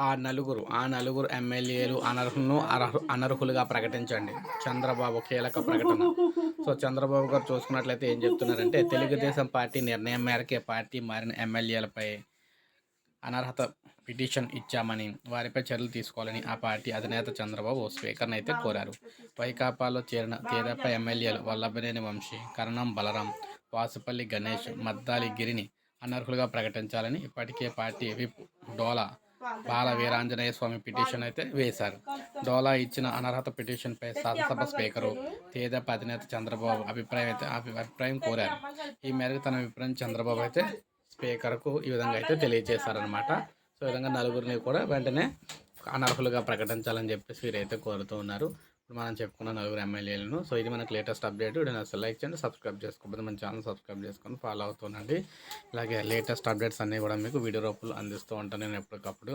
ఆ నలుగురు ఆ నలుగురు ఎమ్మెల్యేలు అనర్హులను అర్హు అనర్హులుగా ప్రకటించండి. చంద్రబాబు కీలక ప్రకటన. సో చంద్రబాబు గారు చూసుకున్నట్లయితే ఏం చెప్తున్నారంటే తెలుగుదేశం పార్టీ నిర్ణయం మేరకే పార్టీ మారిన ఎమ్మెల్యేలపై అనర్హత పిటిషన్ ఇచ్చామని వారిపై చర్యలు తీసుకోవాలని ఆ పార్టీ అధినేత చంద్రబాబు స్పీకర్ని అయితే కోరారు. వైకాపాలో చేరిన తెదేపా ఎమ్మెల్యేలు వల్లభనేని వంశీ కరణం బలరాం వాసుపల్లి గణేష్ మద్దాలి గిరిని అనర్హులుగా ప్రకటించాలని ఇప్పటికే party whip Dola Bala Veeranjaneya Swamy petition అయితే వేశారు. డోలా ఇచ్చిన అనర్హత పిటిషన్పై శాసనసభ స్పీకరు తెదేపా అధినేత చంద్రబాబు అభిప్రాయం అయితే అభి- అభిప్రాయం కోరారు. ఈ మేరకు తన అభిప్రాయం చంద్రబాబు అయితే స్పీకర్కు ఈ విధంగా అయితే తెలియజేశారనమాట సో ఈ విధంగా నలుగురిని కూడా వెంటనే అనర్హులుగా ప్రకటించాలని చెప్పేసి వీరైతే కోరుతూ ఉన్నారు. మనం చెప్పుకున్న నలుగురు ఎమ్మెల్యేలను. సో ఇది మనకు లేటెస్ట్ అప్డేట్ వీడియో అసలు లైక్ చేయండి సబ్స్క్రైబ్ చేసుకోకపోతే మన ఛానల్ సబ్స్క్రైబ్ చేసుకొని ఫాలో అవుతుండండి ఇలాగే లేటెస్ట్ అప్డేట్స్ అన్నీ కూడా మీకు వీడియో రూపంలో అందిస్తూ ఉంటాను నేను ఎప్పటికప్పుడు.